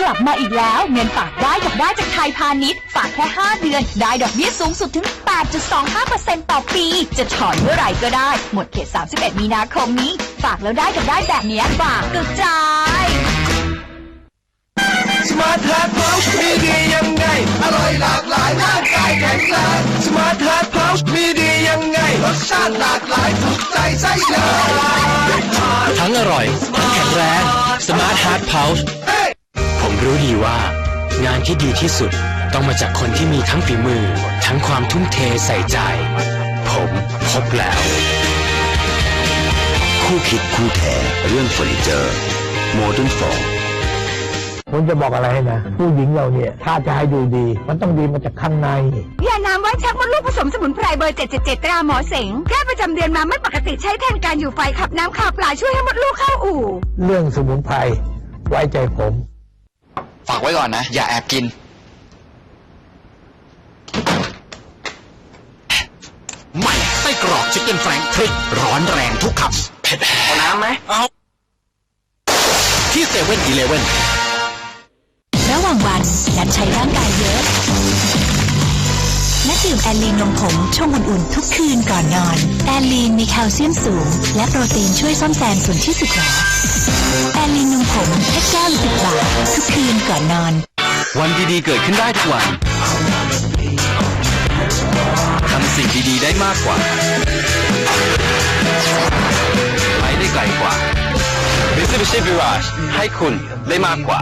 กลับมาอีกแล้วเงินฝากได้กับได้จากไทยพาณิชย์ ฝากแค่ 5 เดือน ได้ดอกเบี้ยสูงสุดถึง 8.25%ต่อปี จะถอนเมื่อไหร่ก็ได้ หมดเขต 31 มีนาคมนี้ ฝากแล้วได้กับได้แบบเนี้ยฝากกระจายสมาร์ทฮาร์ดเพาส์มีดียังไง อร่อยหลากหลายร่างกายแข็งแรงสมาร์ทฮาร์ดเพาส์มีดียังไงรสชาติหลากหลายถูกใจไส้เดือนทั้งอร่อยทั้งแข็งแรง Smart Heart Pulse เฮ้ยผม รู้ดีว่า งานที่ดีที่สุดต้องมาจากคนที่มีทั้งฝีมือ ทั้งความทุ่มเทใส่ใจ ผมพบแล้ว คู่คิดคู่แท้เรื่องเฟอร์นิเจอร์โมเดิร์นฟอร์ผมจะบอกอะไรให้นะ ผู้หญิงเราเนี่ย ถ้าจะให้ดูดี มันต้องดีมาจากข้างในยาน้ำว่านชักมดลูกผสมสมุนไพรเบอร์ 777 ตราหมอเสงแค่ประจำเดือนมาไม่ปกติใช้แทนการอยู่ไฟขับน้ำข่าวปลาช่วยให้มดลูกเข้าอู่ เรื่องสมุนไพรไว้ใจผม ฝากไว้ก่อนนะ อย่าแอบกิน ใหม่ไส้กรอกชิคเก้นแฟรงพริก ร้อนแรงทุกคำเผ็ดเอาน้ำไหมเอาที่เซเว่นอีเลเว่นระหว่างวันนัดใช้ร่างกายเยอะและดื่มแอลลีนนมผงช่วงอุ่นๆ ทุกคืนก่อนนอน แอลลีนมีแคลเซียมสูง และโปรตีนช่วยซ่อมแซมส่วนที่สึกหรอแอลลีนนมผง วันดีๆเกิดขึ้นได้ทุกวัน ทำสิ่งดีๆได้มากกว่า ไปได้ไกลกว่า Mitsubishi Mirage ให้คุณได้มากกว่า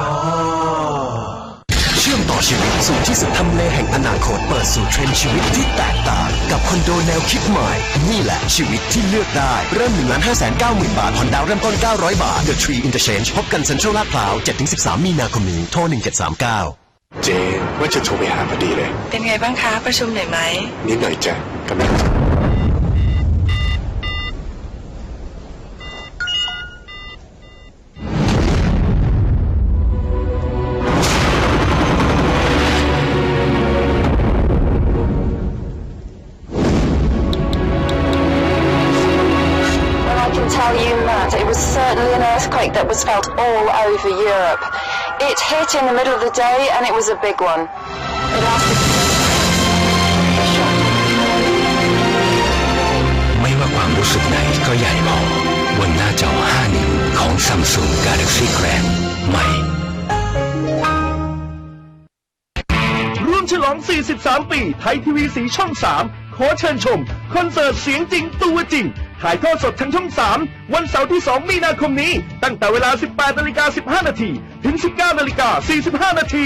เชื่อมต่อชีวิตสู่ที่สุดทำเลแห่งอนาคตเปิดสู่เทรนด์ชีวิตที่แตกต่าง กับคอนโดแนวคิดใหม่ นี่แหละชีวิตที่เลือกได้ เริ่ม1ล้าน5 9 0 0 0 0บาทผ่อนดาวเริ่มต้น 900 บาท The Tree Interchange พบกันเซ็นทรัลลาดพร้าว 7-13 มีนาคมนี้ โทร 1739 เจว่าจะโทรไปหาพอดีเลย เป็นไงบ้างคะประชุมเหนื่อยไหม นิดหน่อยจ้ะกำลัง Well, I can tell you, Matt, it was certainly an earthquake that was felt all over Europe. It hit in the middle of the day, and it was a big one. It lasted ไม่ว่าความรู้สึกไหนก็ใหญ่พอบนหน้าจอ 5 นิ้วของ Samsung Galaxy Grand ใหม่ ร่วมฉลอง 43 ปี ไทยทีวีสีช่อง 3 ขอเชิญชม คอนเสิร์ตเสียงจริงตัวจริง ถ่ายทอดสดทางช่อง 3 วันเสาร์ที่ 2 มีนาคมนี้ ตั้งแต่เวลา 18นาฬิกา15 นาที ถึง 19นาฬิกา45 นาที